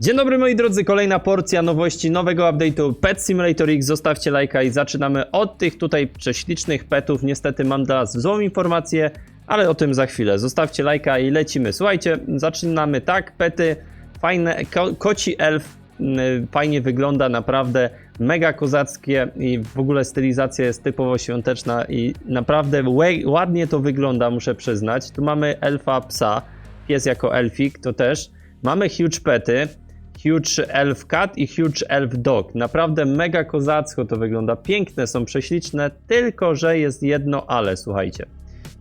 Dzień dobry moi drodzy, kolejna porcja nowości nowego update'u Pet Simulator X. Zostawcie lajka i zaczynamy od tych tutaj prześlicznych petów. Niestety mam dla was złą informację, ale o tym za chwilę. Zostawcie lajka i lecimy. Słuchajcie, zaczynamy tak, pety, fajne, ko koci elf, mm, fajnie wygląda, naprawdę mega kozackie i w ogóle stylizacja jest typowo świąteczna i naprawdę ładnie to wygląda, muszę przyznać. Tu mamy elfa psa, pies jako elfik, to też. Mamy huge pety, huge elf cat i huge elf dog. Naprawdę mega kozacko to wygląda, piękne są, prześliczne, tylko że jest jedno ale, słuchajcie.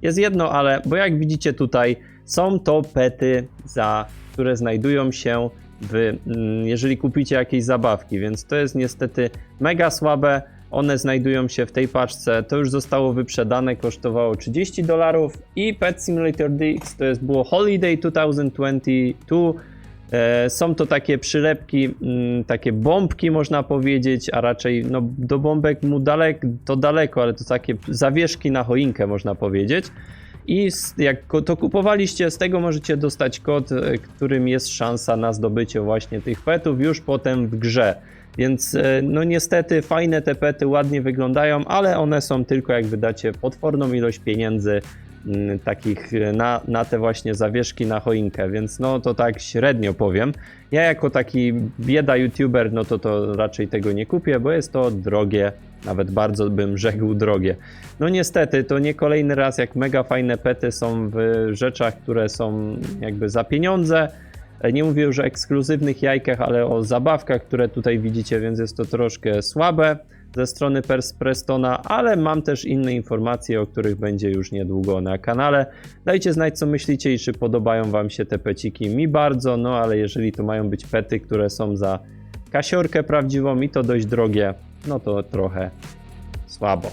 Jest jedno ale, bo jak widzicie tutaj, są to pety, za, które znajdują się w, mm, jeżeli kupicie jakieś zabawki, więc to jest niestety mega słabe. One znajdują się w tej paczce. To już zostało wyprzedane, kosztowało 30 dolarów. I Pet Simulator DX to jest było Holiday 2022. E, Są to takie przylepki, mm, takie bombki można powiedzieć, a raczej no, do bombek mu dalek, to daleko, ale to takie zawieszki na choinkę można powiedzieć. I jak to kupowaliście, z tego możecie dostać kod, e, którym jest szansa na zdobycie właśnie tych petów już potem w grze. Więc e, no niestety fajne te pety ładnie wyglądają, ale one są tylko jak wydacie potworną ilość pieniędzy takich e, na, na te właśnie zawieszki na choinkę, więc no to tak średnio powiem. Ja jako taki bieda youtuber, no to to raczej tego nie kupię, bo jest to drogie, nawet bardzo bym rzekł drogie. No niestety, to nie kolejny raz, jak mega fajne pety są w rzeczach, które są jakby za pieniądze. E, Nie mówię już o ekskluzywnych jajkach, ale o zabawkach, które tutaj widzicie, więc jest to troszkę słabe ze strony Pers Prestona, ale mam też inne informacje, o których będzie już niedługo na kanale. Dajcie znać, co myślicie i czy podobają Wam się te peciki. Mi bardzo, no ale jeżeli to mają być pety, które są za kasiorkę prawdziwą i to dość drogie, no to trochę słabo.